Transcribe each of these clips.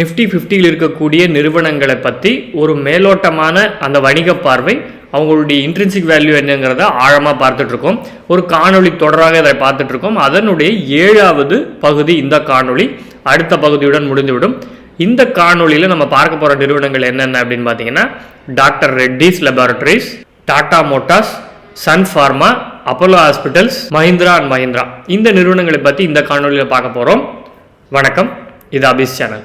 Nifty ஃபிஃப்டியில் இருக்கக்கூடிய நிறுவனங்களை பற்றி ஒரு மேலோட்டமான அந்த வணிக பார்வை அவங்களுடைய இன்ட்ரின்சிக் வேல்யூ என்னங்கிறத ஆழமாக பார்த்துட்ருக்கோம். ஒரு காணொளி தொடராக இதை பார்த்துட்ருக்கோம். அதனுடைய ஏழாவது பகுதி இந்த காணொளி. அடுத்த பகுதியுடன் முடிந்துவிடும். இந்த காணொளியில் நம்ம பார்க்க போகிற நிறுவனங்கள் என்னென்ன அப்படின்னு பார்த்தீங்கன்னா doctor Reddy's Laboratories Tata Motors Sun Pharma Apollo Hospitals Mahindra and Mahindra. இந்த நிறுவனங்களை பற்றி இந்த காணொலியில் பார்க்க போகிறோம் வணக்கம். இது அபிஸ் சேனல்.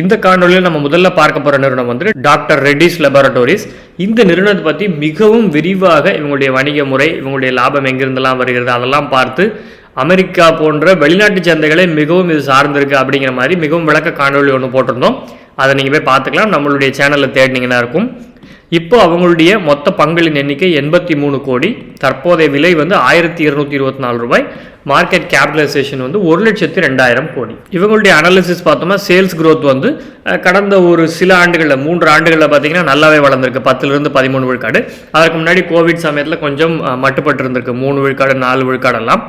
இந்த காணொலியில் நம்ம முதல்ல பார்க்க போகிற நிறுவனம் வந்து டாக்டர் ரெட்டிஸ் லெபரட்டோரிஸ். இந்த நிறுவனத்தை பற்றி மிகவும் விரிவாக இவங்களுடைய வணிக முறை இவங்களுடைய லாபம் எங்கிருந்தெல்லாம் வருகிறது அதெல்லாம் பார்த்து அமெரிக்கா போன்ற வெளிநாட்டு சந்தைகளை மிகவும் இது சார்ந்திருக்கு அப்படிங்கிற மாதிரி மிகவும் விளக்க காணொலி ஒன்று போட்டிருந்தோம். அதை நீங்கள் போய் பார்த்துக்கலாம். நம்மளுடைய சேனலில் தேடினீங்கன்னா இருக்கும். இப்போ அவங்களுடைய மொத்த பங்களின் எண்ணிக்கை எண்பத்தி மூணு கோடி. தற்போதைய விலை வந்து ஆயிரத்தி இருநூத்தி இருபத்தி நாலு ரூபாய். மார்க்கெட் கேபிடலைசேஷன் வந்து ஒரு லட்சத்தி ரெண்டாயிரம் கோடி. இவங்களுடைய அனாலிசிஸ் பார்த்தோம்னா சேல்ஸ் க்ரோத் வந்து கடந்த ஒரு சில ஆண்டுகளில் மூன்று ஆண்டுகளில் பார்த்தீங்கன்னா நல்லாவே வளர்ந்துருக்கு. பத்துலேருந்து பதிமூணு விழுக்காடு. அதற்கு முன்னாடி கோவிட் சமயத்தில் கொஞ்சம் மட்டுப்பட்டு இருந்திருக்கு மூணு விழுக்காடு நாலு விழுக்காடெல்லாம்.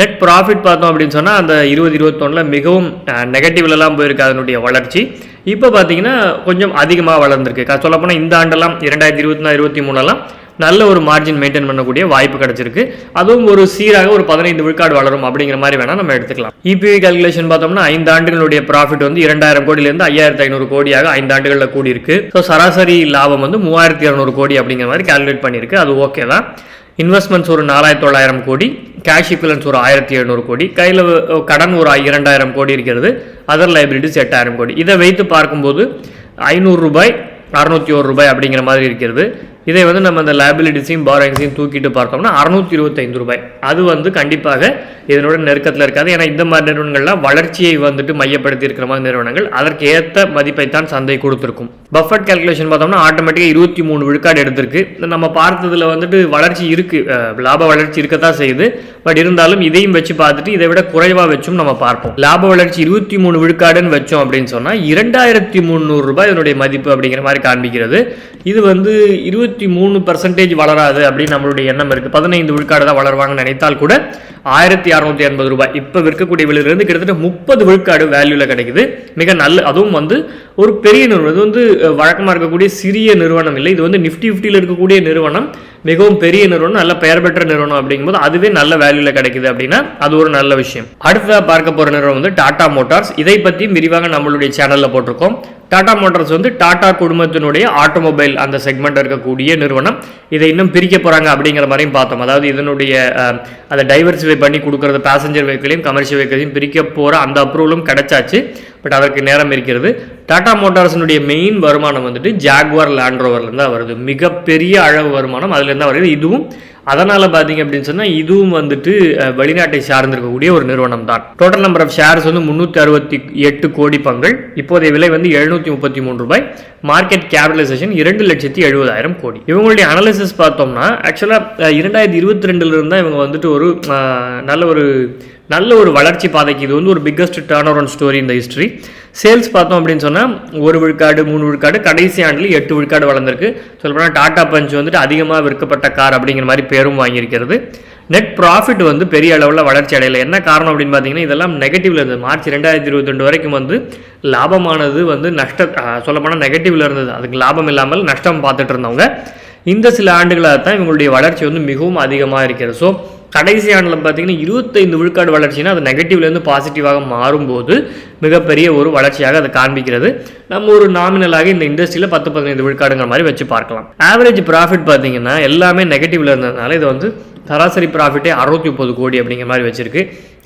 நெட் ப்ராஃபிட் பார்த்தோம் அப்படின்னு சொன்னால் அந்த இருபது இருபத்தொன்னில் மிகவும் நெகட்டிவ்லலாம் போயிருக்கு அதனுடைய வளர்ச்சி. இப்போ பார்த்தீங்கன்னா கொஞ்சம் அதிகமாக வளர்ந்துருக்கு. சொல்லப்போனால் இந்த ஆண்டெல்லாம் இரண்டாயிரத்தி இருபத்தி நாலு இருபத்தி மூணுலாம் நல்ல ஒரு மார்ஜின் மெயின்டைன் பண்ணக்கூடிய வாய்ப்பு கிடைச்சிருக்கு. அதுவும் ஒரு சீராக ஒரு பதினைந்து விழுக்காடு வளரும் அப்படிங்கிற மாதிரி வேணால் நம்ம எடுத்துக்கலாம். இபிஐ கால்குலேஷன் பார்த்தோம்னா ஐந்து ஆண்டுகளுடைய ப்ராஃபிட் வந்து இரண்டாயிரம் கோடியிலேருந்து ஐயாயிரத்தி ஐநூறு கோடியாக ஐந்து ஆண்டுகளில் கூடியிருக்கு. ஸோ சராசரி லாபம் வந்து மூவாயிரத்தி இரநூறு கோடி அப்படிங்கிற மாதிரி கால்குலேட் பண்ணியிருக்கு. அது ஓகே தான். இன்வெஸ்ட்மெண்ட்ஸ் ஒரு நாலாயிரத்தி தொள்ளாயிரம் கோடி கேஷ் ஈக்குவலன்ஸ் ஒரு ஆயிரத்தி எழுநூறு கோடி கையில் கடன் ஒரு இரண்டாயிரம் கோடி இருக்கிறது அதர் லைபிலிட்டிஸ் எட்டாயிரம் கோடி. இதை வைத்து பார்க்கும்போது ஐநூறு ரூபாய் அறுநூத்தி ஒரு ரூபாய் அப்படிங்கிற மாதிரி இருக்கிறது. இதை வந்து நம்ம அந்த லேபிலிட்டிஸையும் பாரோயிங்ஸையும் தூக்கிட்டு பார்த்தோம்னா அறுநூத்தி இருபத்தைந்து ரூபாய். அது வந்து கண்டிப்பாக இதனோட நெருக்கத்தில் இருக்காது. ஏன்னா இந்த மாதிரி நிறுவனங்கள்லாம் வளர்ச்சியை வந்துட்டு மையப்படுத்தி இருக்கிற மாதிரி நிறுவனங்கள். அதற்கு ஏற்ற மதிப்பை தான் சந்தை கொடுத்துருக்கும். பஃபட் கால்குலேஷன் பார்த்தோம்னா ஆட்டோமேட்டிக்காக இருபத்தி மூணு விழுக்காடு எடுத்திருக்கு. நம்ம பார்த்ததில் வந்துட்டு வளர்ச்சி இருக்குது லாப வளர்ச்சி இருக்கத்தான் செய்யுது. பட் இருந்தாலும் இதையும் வச்சு பார்த்துட்டு இதை விட குறைவாக வச்சும் நம்ம பார்ப்போம். லாப வளர்ச்சி இருபத்தி மூணு விழுக்காடுன்னு வச்சோம் அப்படின்னு சொன்னால் இரண்டாயிரத்தி முந்நூறு ரூபாய் இதனுடைய மதிப்பு அப்படிங்கிற மாதிரி காண்பிக்கிறது. இது வந்து இருபத்தி மூணு பர்சன்டேஜ் வளராது அப்படின்னு நம்மளுடைய எண்ணம் இருக்குது பதினைந்து விழுக்காடு தான் வளருவாங்கன்னு நினைத்தால் கூட ஆயிரத்தி அறுநூத்தி எண்பது ரூபாய். இப்போ விற்கக்கூடிய விலையிலிருந்து கிட்டத்தட்ட முப்பது விழுக்காடு வேல்யூல கிடைக்குது. மிக நல்ல அதுவும் வந்து ஒரு பெரிய நிறுவனம். இது வந்து வழக்கமாக இருக்கக்கூடிய சிறிய நிறுவனம் இல்லை. இது வந்து நிஃப்டி ஃபிஃப்டியில் இருக்கக்கூடிய நிறுவனம். மிகவும் பெரிய நிறுவனம் நல்ல பெயர் பெற்ற நிறுவனம் அப்படிங்கும்போது அதுவே நல்ல வேல்யூ வேல்யூவில் கிடைக்குது அப்படின்னா அது ஒரு நல்ல விஷயம். அடுத்ததாக பார்க்க போற நிறுவனம் வந்து டாடா மோட்டார்ஸ். இதை பற்றி விரிவாக நம்மளுடைய சேனல்ல போட்டிருக்கோம். டாடா மோட்டார்ஸ் வந்து டாடா குடும்பத்தினுடைய ஆட்டோமொபைல் அந்த செக்மெண்ட் இருக்கக்கூடிய நிறுவனம். இதை இன்னும் பிரிக்க போறாங்க அப்படிங்கிற மாதிரியும் பார்த்தோம். அதாவது இதனுடைய அதை டைவர்சிஃபை பண்ணி கொடுக்கறது பேசஞ்சர் வெஹிக்கிளையும் கமர்ஷியல் வெஹிக்கிளையும் பிரிக்க போகிற அந்த அப்ரூவலும் கிடைச்சாச்சு. பட் அதற்கு நேரம் இருக்கிறது. டாடா மோட்டார்ஸினுடைய மெயின் வருமானம் வந்துட்டு ஜாக்வார் லேண்ட்ரோவர்லேருந்து தான் வருது. மிகப்பெரிய அளவு வருமானம் அதுலேருந்து தான் வருது. இதுவும் அதனால் பார்த்தீங்க அப்படின்னு சொன்னால் இதுவும் வந்துட்டு வெளிநாட்டை சார்ந்திருக்கக்கூடிய ஒரு நிறுவனம் தான் டோட்டல் நம்பர் ஆஃப் ஷேர்ஸ் வந்து முந்நூற்றி அறுபத்தி எட்டு கோடி பங்கள் இப்போதைய விலை வந்து எழுநூற்றி முப்பத்தி மூணு ரூபாய். மார்க்கெட் கேபிடலைசேஷன் இரண்டு லட்சத்தி எழுபதாயிரம் கோடி. இவங்களுடைய அனாலிசிஸ் பார்த்தோம்னா ஆக்சுவலாக இரண்டாயிரத்தி இருபத்தி ரெண்டுலேருந்து தான் இவங்க வந்துட்டு ஒரு நல்ல ஒரு நல்ல ஒரு வளர்ச்சி பாதைக்கு இது வந்து ஒரு பிக்கஸ்ட் டேர்ன் அரௌண்ட் ஸ்டோரி இந்த ஹிஸ்ட்ரி சேல்ஸ் பார்த்தோம் அப்படின்னு சொன்னால் ஒரு விழுக்காடு மூணு விழுக்காடு கடைசி ஆண்டில் எட்டு விழுக்காடு வளர்ந்துருக்கு. சொல்லப்போனால் டாடா பஞ்ச் வந்துட்டு அதிகமாக விற்கப்பட்ட கார் அப்படிங்கிற மாதிரி பேரும் வாங்கியிருக்கிறது. நெட் ப்ராஃபிட் வந்து பெரிய அளவில் வளர்ச்சி அடையலை. என்ன காரணம் அப்படின்னு பார்த்தீங்கன்னா இதெல்லாம் நெகட்டிவ்ல இருந்தது. மார்ச் ரெண்டாயிரத்தி இருபத்தி ரெண்டு வரைக்கும் வந்து லாபமானது வந்து நஷ்ட சொல்லப்போனால் நெகட்டிவ்ல இருந்தது. அதுக்கு லாபம் இல்லாமல் நஷ்டம் பார்த்துட்டு இருந்தவங்க. இந்த சில ஆண்டுகளாக தான் இவங்களுடைய வளர்ச்சி வந்து மிகவும் அதிகமாக இருக்கிறது. ஸோ கடைசி ஆண்டில் பார்த்தீங்கன்னா இருபத்தைந்து விழுக்காடு வளர்ச்சினா அது நெகட்டிவ்லேருந்து பாசிட்டிவாக மாறும்போது மிகப்பெரிய ஒரு வளர்ச்சியாக அதை காண்பிக்கிறது. நம்ம ஒரு நாமினலாக இந்த இண்டஸ்ட்ரியில் பத்து பதினைந்து விழுக்காடுங்கிற மாதிரி வச்சு பார்க்கலாம். ஆவரேஜ் ப்ராஃபிட் பார்த்தீங்கன்னா எல்லாமே நெகட்டிவ்ல இருந்ததுனால இது வந்து சராசரி ப்ராஃபிட்டே அறுபத்தி முப்பது கோடி அப்படிங்கிற மாதிரி வச்சிருக்கு.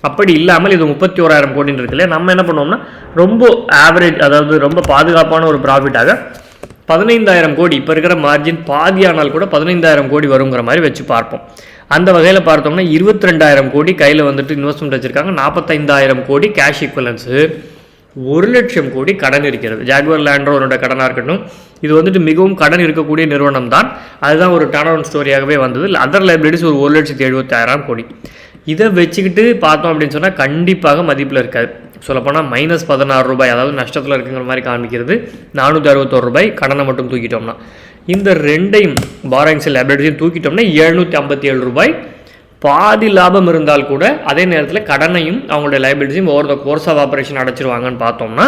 அப்படி இல்லாமல் இது முப்பத்தி ஓராயிரம் கோடின்னு இருக்குல்ல நம்ம என்ன பண்ணுவோம்னா ரொம்ப ஆவரேஜ் அதாவது ரொம்ப பாதுகாப்பான ஒரு ப்ராஃபிட்டாக பதினைந்தாயிரம் கோடி இப்போ இருக்கிற மார்ஜின் பாதியானால் கூட பதினைந்தாயிரம் கோடி வருங்கிற மாதிரி வச்சு பார்ப்போம். அந்த வகையில் பார்த்தோம்னா இருபத்தி ரெண்டாயிரம் கோடி கையில் வந்துட்டு இன்வெஸ்ட்மெண்ட் வச்சுருக்காங்க. நாற்பத்தைந்தாயிரம் கோடி கேஷ் ஈக்குவலன்ஸு ஒரு லட்சம் கோடி கடன் இருக்கிறது. ஜாக்வர் லேண்ட்ரோனோட கடனாக இருக்கட்டும். இது வந்துட்டு மிகவும் கடன் இருக்கக்கூடிய நிறுவனம் தான். அதுதான் ஒரு டர்ன் ஸ்டோரியாகவே வந்தது. அதர் லைப்ரரிஸ் ஒரு ஒரு லட்சத்தி எழுபத்தாயிரம் கோடி. இதை வச்சுக்கிட்டு பார்த்தோம் அப்படின்னு சொன்னால் கண்டிப்பாக மதிப்பில் இருக்காது. சொல்லப்போனால் மைனஸ் பதினாறு ரூபாய் அதாவது நஷ்டத்தில் இருக்குங்கிற மாதிரி காமிக்கிறது. நானூற்றி அறுபத்தோரு ரூபாய் கடனை மட்டும் தூக்கிட்டோம்னா. இந்த ரெண்டையும் பாராங்ஸ் லைப்ரரிஸையும் தூக்கிட்டோம்னா எழுநூற்றி ஐம்பத்தி ஏழு ரூபாய். பாதி லாபம் இருந்தால் கூட அதே நேரத்தில் கடனையும் அவங்களுடைய லைபிலிட்டியும் over the course of operation அடைச்சிருவாங்கன்னு பார்த்தோம்னா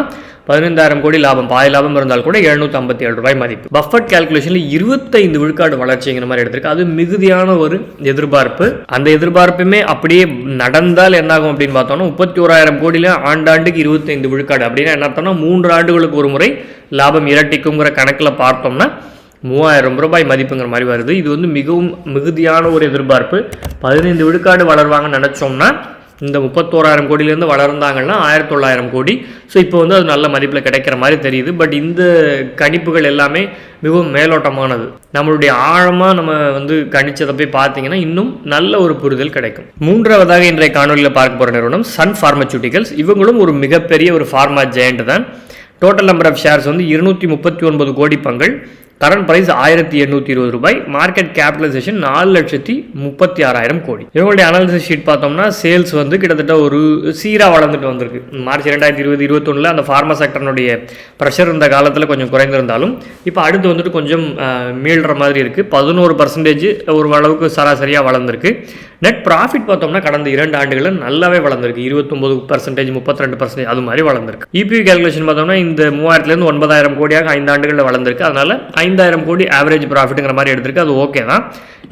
பதினைந்தாயிரம் கோடி லாபம். பாதி லாபம் இருந்தால் கூட எழுநூற்றி ஐம்பத்தி ஏழு ரூபாய் மதிப்பு. பஃபட் கேல்குலேஷனில் இருபத்தைந்து விழுக்காடு வளர்ச்சிங்கிற மாதிரி எடுத்திருக்கு. அது மிகுதியான ஒரு எதிர்பார்ப்பு. அந்த எதிர்பார்ப்புமே அப்படியே நடந்தால் என்னாகும் அப்படின்னு பார்த்தோம்னா முப்பத்தி ஓராயிரம் கோடியில் ஆண்டாண்டுக்கு இருபத்தைந்து விழுக்காடு. அப்படின்னா என்ன அர்த்தம்னா மூன்று ஆண்டுகளுக்கு ஒரு முறை லாபம் இரட்டிக்குங்கிற கணக்கில் பார்த்தோம்னா மூவாயிரம் ரூபாய் மதிப்புங்கிற மாதிரி வருது. இது வந்து மிகவும் மிகுதியான ஒரு எதிர்பார்ப்பு. பதினைந்து விழுக்காடு வளருவாங்கன்னு நினச்சோம்னா இந்த முப்பத்தோராயிரம் கோடியிலேருந்து வளர்ந்தாங்கன்னா ஆயிரத்தி தொள்ளாயிரம் கோடி. ஸோ இப்போ வந்து அது நல்ல மதிப்பில் கிடைக்கிற மாதிரி தெரியுது. பட் இந்த கணிப்புகள் எல்லாமே மிகவும் மேலோட்டமானது. நம்மளுடைய ஆழமாக நம்ம வந்து கணிச்சதை போய் பார்த்தீங்கன்னா இன்னும் நல்ல ஒரு புரிதல் கிடைக்கும். மூன்றாவதாக இன்றைய காணொலியில் பார்க்க போகிற நிறுவனம் சன் ஃபார்மசூட்டிகல்ஸ் இவங்களும் ஒரு மிகப்பெரிய ஒரு ஃபார்மா ஜெயண்ட் தான். டோட்டல் நம்பர் ஆஃப் ஷேர்ஸ் வந்து இருநூற்றி முப்பத்தி ஒன்பது கோடி பங்கள் கரண்ட் பிரைஸ் ஆயிரத்தி எண்ணூற்றி இருபது ரூபாய். மார்க்கெட் கேபிட்டலைசேஷன் நாலு லட்சத்தி முப்பத்தி ஆறாயிரம் கோடி. இவங்களுடைய அனாலிசிஸ் ஷீட் பார்த்தோம்னா சேல்ஸ் வந்து கிட்டத்தட்ட ஒரு சீராக வளர்ந்துட்டு வந்திருக்கு. மார்ச் ரெண்டாயிரத்தி இருபது இருபத்தொன்னில் அந்த ஃபார்மா செக்டர்னுடைய ப்ரெஷர் இந்த காலத்தில் கொஞ்சம் குறைந்திருந்தாலும் இப்போ அடுத்து வந்துட்டு கொஞ்சம் மீள்ற மாதிரி இருக்குது பதினோரு பர்சன்டேஜ் ஒரு அளவுக்கு சராசரியாக வளர்ந்துருக்கு. நெட் ப்ராஃபிட் பார்த்தோம்னா கடந்த இரண்டு ஆண்டுகளில் நல்லாவே வளர்ந்துருக்கு. இருபத்தொம்பது பர்சன்டேஜ் முப்பத்தி ரெண்டு பர்சன்டேஜ் அது மாதிரி வளர்ந்துருக்கு. இபியூ கேல்குலேஷன் பார்த்தோம்னா இந்த மூவாயிரத்துலேருந்து ஒன்பதாயிரம் கோடியாக ஐந்து ஆண்டுகளில் வளர்ந்துருக்கு. அதனால் ஐந்தாயிரம் கோடி ஆவரேஜ் ப்ராஃபிட்டுங்கிற மாதிரி எடுத்திருக்கு. அது ஓகே தான்.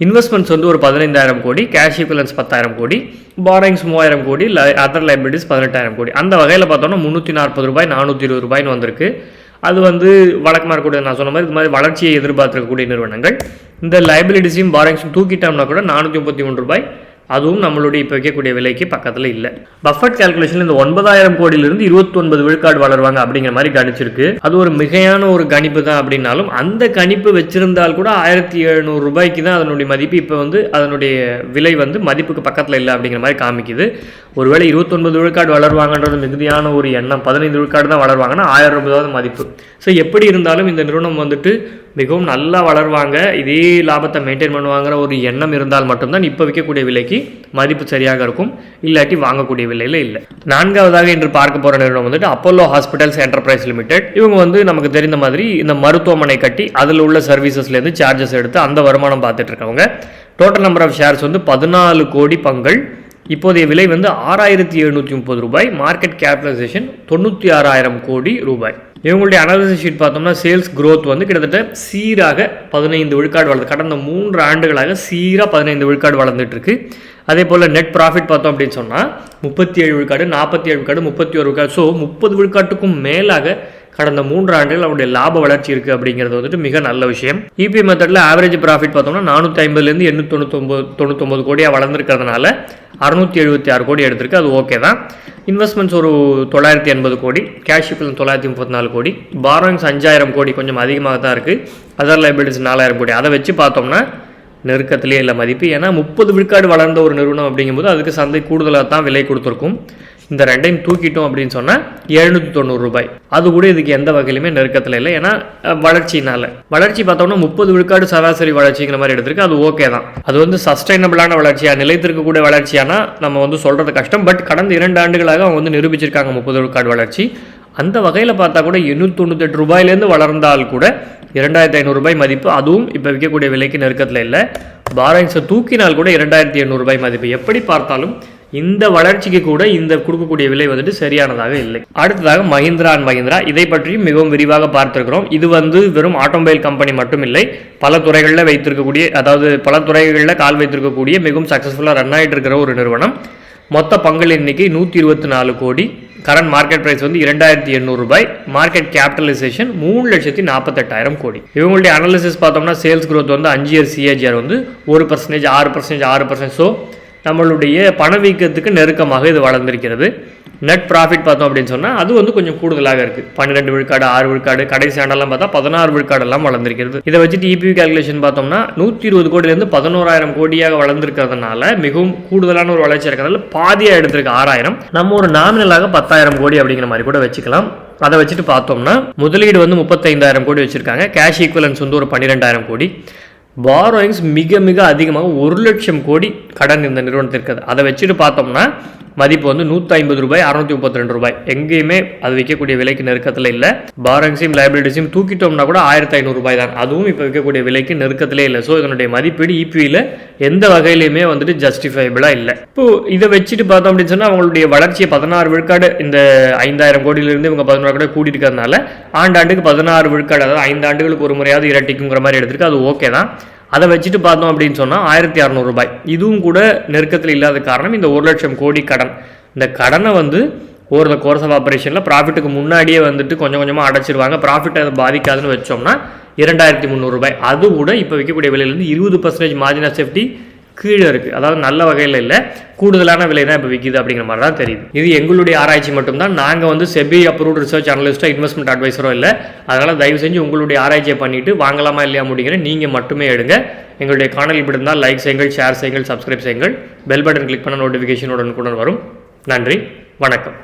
இன்வெஸ்ட்மெண்ட்ஸ் வந்து ஒரு பதினைந்தாயிரம் கோடி கேஷ் ஈக்குவலன்ஸ் பத்தாயிரம் கோடி பாரிங்ஸ் மூவாயிரம் கோடி அதர் லைபிலிட்டிஸ் பதினெட்டாயிரம் கோடி. அந்த வகையில் பார்த்தோம்னா முந்நூற்றி நாற்பது ரூபாய் நானூற்றி இருபது ரூபாய்னு வந்திருக்கு. அது வந்து வழக்கமாக இருக்கக்கூடிய நான் சொன்ன மாதிரி இது மாதிரி வளர்ச்சியை எதிர்பார்த்துருக்கக்கூடிய நிறுவனங்கள். இந்த லைபிலிட்டிஸையும் பாரங்ஸும் தூக்கிட்டோம்னா கூட நானூற்றி முப்பத்தி மூணு ரூபாய் அதுவும் நம்மளுடைய இப்போ வைக்கக்கூடிய விலைக்கு பக்கத்தில் இல்லை. பஃபட் கால்குலேஷன் இந்த ஒன்பதாயிரம் கோடியிலிருந்து இருபத்தொன்பது விழுக்காடு வளருவாங்க அப்படிங்கிற மாதிரி கணிச்சிருக்கு. அது ஒரு மிகையான ஒரு கணிப்பு தான் அப்படின்னாலும் அந்த கணிப்பு வச்சிருந்தால் கூட ஆயிரத்தி எழுநூறு ரூபாய்க்கு தான் அதனுடைய மதிப்பு இப்போ வந்து அதனுடைய விலை வந்து மதிப்புக்கு பக்கத்தில் இல்லை அப்படிங்கிற மாதிரி காமிக்குது. ஒருவேளை இருபத்தொன்பது விழுக்காடு வளருவாங்கன்றது மிகுதியான ஒரு எண்ணம் பதினைந்து விழுக்காடு தான் வளருவாங்கன்னா ஆயிரம் ரூபாய் மதிப்பு. ஸோ எப்படி இருந்தாலும் இந்த நிறுவனம் வந்துட்டு மிகவும் நல்லா வளருவாங்க. இதே லாபத்தை மெயின்டைன் பண்ணுவாங்கிற ஒரு எண்ணம் இருந்தால் மட்டும்தான் இப்போ விற்கக்கூடிய விலைக்கு மதிப்பு சரியாக இருக்கும். இல்லாட்டி வாங்கக்கூடிய விலையில் இல்லை. நான்காவதாக இன்று பார்க்க போகிற நிறுவனம் வந்துட்டு அப்போலோ ஹாஸ்பிட்டல்ஸ் என்டர்பிரைஸ் லிமிடெட் இவங்க வந்து நமக்கு தெரிந்த மாதிரி இந்த மருத்துவமனை கட்டி அதில் உள்ள சர்வீசஸ்லேருந்து சார்ஜஸ் எடுத்து அந்த வருமானம் பார்த்துட்டு இருக்கவங்க. டோட்டல் நம்பர் ஆஃப் ஷேர்ஸ் வந்து பதினாலு கோடி பங்கள். இப்போதைய விலை வந்து ஆறாயிரத்தி எழுநூற்றி முப்பது ரூபாய். மார்க்கெட் கேபிட்டலைசேஷன் தொண்ணூற்றி ஆறாயிரம் கோடி ரூபாய். இவங்களுடைய அனாலிசிஸ் ஷீட் பார்த்தோம்னா சேல்ஸ் க்ரோத் வந்து கிட்டத்தட்ட சீராக பதினைந்து விழுக்காடு வளர்ந்து கடந்த மூன்று ஆண்டுகளாக சீராக பதினைந்து விழுக்காடு வளர்ந்துட்டுருக்கு. அதே போல் நெட் ப்ராஃபிட் பார்த்தோம் அப்படின்னு சொன்னால் முப்பத்தி ஏழு விழுக்காடு நாற்பத்தி ஏழு விழுக்காடு முப்பத்தி ஒரு விழுக்காடு. ஸோ முப்பது விழுக்காட்டுக்கும் மேலாக கடந்த மூன்று ஆண்டுகள் அவருடைய லாப வளர்ச்சி இருக்குது அப்படிங்கிறது வந்துட்டு மிக நல்ல விஷயம். இபி மெத்தடில் ஆவரேஜ் ப்ராஃபிட் பார்த்தோம்னா நானூற்றி ஐம்பதுலேருந்து எண்ணூற்றி தொண்ணூத்தொம்பது தொண்ணூத்தொம்பது கோடியாக வளர்ந்துருக்கிறதுனால அறுநூற்றி எழுபத்தி ஆறு கோடி எடுத்திருக்கு. அது ஓகே தான். இன்வெஸ்ட்மெண்ட்ஸ் ஒரு தொள்ளாயிரத்தி எண்பது கோடி கேஷ் இப்போ தொள்ளாயிரத்தி முப்பத்தி நாலு கோடி பாரோயிங்ஸ் அஞ்சாயிரம் கோடி கொஞ்சம் அதிகமாக தான் இருக்குது அதர் லைபிலிட்டிஸ் நாலாயிரம் கோடி. அதை வச்சு பார்த்தோம்னா நெருக்கத்திலே இல்லை மதிப்பு. ஏன்னா முப்பது விழுக்காடு வளர்ந்த ஒரு நிறுவனம் அப்படிங்கும்போது அதுக்கு சந்தை கூடுதலாக தான் விலை கொடுத்துருக்கும். இந்த ரெண்டையும் தூக்கிட்டோம் அப்படின்னு சொன்னால் எழுநூற்றி தொண்ணூறு ரூபாய். அது கூட இதுக்கு எந்த வகையிலுமே நெருக்கத்தில் இல்லை. ஏன்னா வளர்ச்சினால வளர்ச்சி பார்த்தோம்னா முப்பது விழுக்காடு சராசரி வளர்ச்சிங்கிற மாதிரி எடுத்திருக்கு. அது ஓகே தான். அது வந்து சஸ்டைனபிளான வளர்ச்சியா நிலைத்திருக்கக்கூடிய வளர்ச்சியானா நம்ம வந்து சொல்கிறது கஷ்டம். பட் கடந்த இரண்டு ஆண்டுகளாக அவங்க வந்து நிரூபிச்சிருக்காங்க முப்பது விழுக்காடு வளர்ச்சி. அந்த வகையில் பார்த்தா கூட எண்ணூற்றி தொண்ணூத்தெட்டு ரூபாயிலேருந்து வளர்ந்தால் கூட இரண்டாயிரத்தி ஐநூறுரூபாய் மதிப்பு அதுவும் இப்போ விற்கக்கூடிய விலைக்கு நெருக்கத்தில் இல்லை. பாராயிங்ஸை தூக்கினால் கூட இரண்டாயிரத்தி எண்ணூறுரூபாய் மதிப்பு. எப்படி பார்த்தாலும் இந்த வளர்ச்சிக்கு கூட இந்த கொடுக்கக்கூடிய விலை வந்துட்டு சரியானதாக இல்லை. அடுத்ததாக மஹிந்திரா அண்ட் மஹிந்திரா. இதை பற்றியும் மிகவும் விரிவாக பார்த்திருக்கிறோம். இது வந்து வெறும் ஆட்டோமொபைல் கம்பெனி மட்டும் இல்லை பல துறைகளில் வைத்திருக்கக்கூடிய அதாவது பல துறைகளில் கால் வைத்திருக்கக்கூடிய மிகவும் சக்ஸஸ்ஃபுல்லாக ரன் ஆகிட்டு இருக்கிற ஒரு நிறுவனம். மொத்த பங்கள் எண்ணிக்கை நூற்றி இருபத்தி நாலு கோடி. கரண்ட் மார்க்கெட் பிரைஸ் வந்து இரண்டாயிரத்தி எண்ணூறு ரூபாய். மார்க்கெட் கேபிட்டலைசேஷன் மூணு லட்சத்தி நாற்பத்தெட்டாயிரம் கோடி. இவங்களுடைய அனாலிசிஸ் பார்த்தோம்னா சேல்ஸ் க்ரோத் வந்து அஞ்சு இயர் சிஏஜிஆர் வந்து ஒரு பர்சன்டேஜ் ஆறு பர்சன்டேஜ் ஆறு பர்சன்டேஜ் ஸோ நம்மளுடைய பணவீக்கத்துக்கு நெருக்கமாக இது வளர்ந்திருக்கிறது. நெட் ப்ராஃபிட் பார்த்தோம் அப்படின்னு சொன்னால் அது வந்து கொஞ்சம் கூடுதலாக இருக்குது பன்னிரெண்டு விழுக்காடு ஆறு விழுக்காடு கடைசி ஆண்டெல்லாம் பார்த்தா பதினாறு விழுக்காடெல்லாம் வளர்ந்திருக்கிறது. இதை வச்சுட்டு இபி கால்குலேஷன் பார்த்தோம்னா நூற்றி இருபது கோடியிலேருந்து பதினோராயிரம் கோடியாக வளர்ந்துருக்கிறதுனால மிகவும் கூடுதலான ஒரு வளர்ச்சி இருக்கிறதுனால பாதியாக எடுத்திருக்கு ஆறாயிரம். நம்ம ஒரு நாமினலாக பத்தாயிரம் கோடி அப்படிங்கிற மாதிரி கூட வச்சுக்கலாம். அதை வச்சுட்டு பார்த்தோம்னா முதலீடு வந்து முப்பத்தைந்தாயிரம் கோடி வச்சுருக்காங்க. கேஷ் ஈக்குவலன்ஸ் வந்து ஒரு பன்னிரெண்டாயிரம் கோடி. பாரோயிங்ஸ் மிக மிக அதிகமாக ஒரு லட்சம் கோடி கடன் இந்த நிறுவனத்திற்கு அதை வச்சுட்டு பார்த்தோம்னா மதிப்பு வந்து நூற்றி ஐம்பது ரூபாய் அறுநூத்தி முப்பத்தி ரெண்டு ரூபாய். எங்கேயுமே அது விற்கக்கூடிய விலைக்கு நெருக்கத்தில் இல்லை. பாரோயிங்ஸையும் லைபிலிட்டிஸையும் தூக்கிட்டோம்னா கூட ஆயிரத்தி ஐநூறு ரூபாய் தான். அதுவும் இப்போ விற்கக்கூடிய விலைக்கு நெருக்கத்திலே இல்லை. ஸோ இதனுடைய மதிப்பீடு இபியில் எந்த வகையிலையுமே வந்துட்டு ஜஸ்டிஃபைபிளாக இல்லை. இப்போ இதை வச்சுட்டு பார்த்தோம் அப்படின்னு சொன்னால் அவங்களுடைய வளர்ச்சியை பதினாறு விழுக்காடு இந்த ஐந்தாயிரம் கோடியிலிருந்து இவங்க பதினோரு கூட கூடி இருக்கிறதுனால ஆண்டாண்டுக்கு பதினாறு விழுக்காடு அதாவது ஐந்து ஆண்டுகளுக்கு ஒரு முறையாவது இரட்டிக்குங்கிற மாதிரி எடுத்திருக்கு. அது ஓகே தான். அதை வச்சுட்டு பார்த்தோம் அப்படின்னு சொன்னால் ஆயிரத்தி அறநூறுபாய் இதுவும் கூட நெருக்கத்தில் இல்லாத காரணம் இந்த ஒரு லட்சம் கோடி கடன். இந்த கடனை வந்து ஒரு கோர்ஸ் ஆஃப் ஆப்ரேஷனில் ப்ராஃபிட்டுக்கு முன்னாடியே வந்துட்டு கொஞ்சம் கொஞ்சமாக அடைச்சிருவாங்க. ப்ராஃபிட் அதை பாதிக்காதுன்னு வச்சோம்னா இரண்டாயிரத்தி முந்நூறுபாய் அது கூட இப்போ விற்கக்கூடிய விலையிலேருந்து இருபது பர்சன்டேஜ் மார்ஜின் ஆஃப் சேஃப்டி கீழே இருக்குது அதாவது நல்ல வகையில் இல்லை கூடுதலான விலை தான் இப்போ விற்கிது அப்படிங்கிற மாதிரி தான் தெரியுது. இது எங்களுடைய ஆராய்ச்சி மட்டும்தான். நாங்கள் வந்து செபி அப்ரூவ்ட் ரிசர்ச் அனலிஸ்ட்டோ இன்வெஸ்ட்மெண்ட் அட்வைஸரோ இல்லை. அதனால் தயவு செஞ்சு உங்களுடைய ஆராய்ச்சியை பண்ணிவிட்டு வாங்கலாமா இல்லையா முடிங்கிற நீங்கள் மட்டுமே எடுங்க. எங்களுடைய காணொலி பிடிந்தால் லைக் செய்யுங்கள் ஷேர் செய்யுங்கள் சப்ஸ்கிரைப் செய்யுங்கள். பெல் பட்டன் கிளிக் பண்ண நோட்டிஃபிகேஷன் உடனுக்குடன் வரும். நன்றி வணக்கம்.